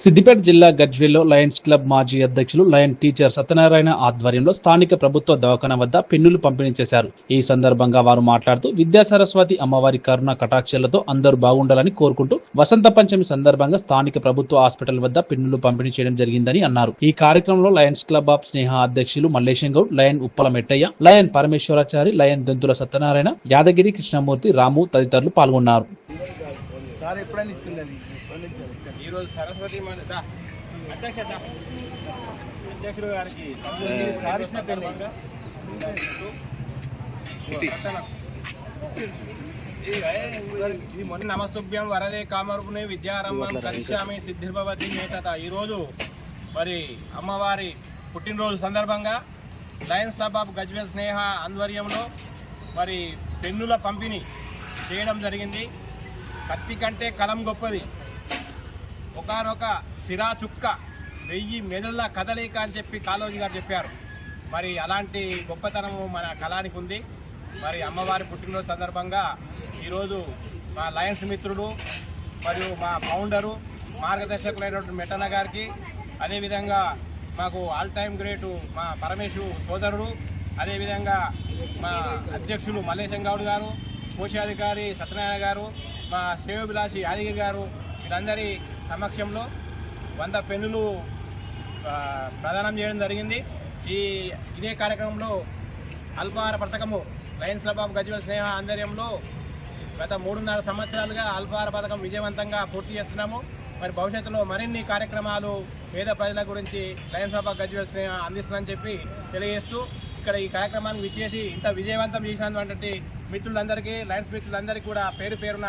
సిద్దిపేట జిల్లా గజ్వేల్లో Lions club మాజీ అధ్యక్షులు లయన్ టీచర్ సత్యనారాయణ ఆధ్వర్యంలో స్థానిక ప్రభుత్వ దవాఖాన వద్ద పెన్నులు పంపిణీ చేశారు. ఈ సందర్భంగా వారు మాట్లాడుతూ విద్యాసరస్వతి అమ్మవారి కరుణ కటాక్షలతో అందరూ బాగుండాలని కోరుకుంటూ వసంత పంచమి సందర్భంగా స్థానిక ప్రభుత్వ హాస్పిటల్ వద్ద పెన్నులు పంపిణీ చేయడం జరిగిందని అన్నారు. ఈ కార్యక్రమంలో లయన్స్ క్లబ్ ఆఫ్ స్నేహ అధ్యక్షులు Mallesham Goud lion Uppala Mettaiah lion Parameswarachari lion Donthula Satyanarayana Yadagiri Krishnamurthy Ramu తదితరులు పాల్గొన్నారు. సార్ ఎప్పుడైనా ఇస్తుండీ ఈరోజు సరస్వతి మన దా. అధ్యక్ష దా. అధ్యక్షుడు గారికి సార్ నమస్తుభ్యం వరదే కామరుపునే విద్యారంభం కరిష్యామి సిద్ధిర్భవతి నేతత ఈరోజు మరి అమ్మవారి పుట్టినరోజు సందర్భంగా lions club of Gajwel Sneha ఆధ్వర్యంలో మరి పెన్నుల పంపిణీ చేయడం జరిగింది. కత్తి కంటే కలం గొప్పది. ఒకనొక సిరా చుక్క వెయ్యి మెదళ్ళ కదలిక అని చెప్పి కాలోజీ గారు చెప్పారు. మరి అలాంటి గొప్పతనము మన కళానికి ఉంది. మరి అమ్మవారి పుట్టినరోజు సందర్భంగా ఈరోజు మా లయన్స్ మిత్రుడు మరియు మా ఫౌండరు మార్గదర్శకులైనటువంటి మెటన్న గారికి అదేవిధంగా మాకు ఆల్ టైమ్ గ్రేటు మా పరమేశు సోదరుడు అదేవిధంగా మా అధ్యక్షులు మల్లేశం గౌడ్ గారు కోశాధికారి సత్యనారాయణ గారు మా శ్రేయోభిలాషి యాదగిరి గారు వీళ్ళందరి సమక్షంలో వంద పెన్నులు ప్రదానం చేయడం జరిగింది. ఈ ఇదే కార్యక్రమంలో అల్పాహార పథకము lions club of Gajwel Sneha ఆధ్వర్యంలో గత మూడున్నర సంవత్సరాలుగా అల్పాహార పథకం విజయవంతంగా పూర్తి చేస్తున్నాము. మరి భవిష్యత్తులో మరిన్ని కార్యక్రమాలు పేద ప్రజల గురించి lions club of Gajwel Sneha అందిస్తుందని చెప్పి తెలియజేస్తూ ఇక్కడ ఈ కార్యక్రమాన్ని విచ్చేసి ఇంత విజయవంతం చేసినటువంటి మిత్రులందరికీ లయన్స్ మిత్రులందరికీ కూడా పేరు పేరున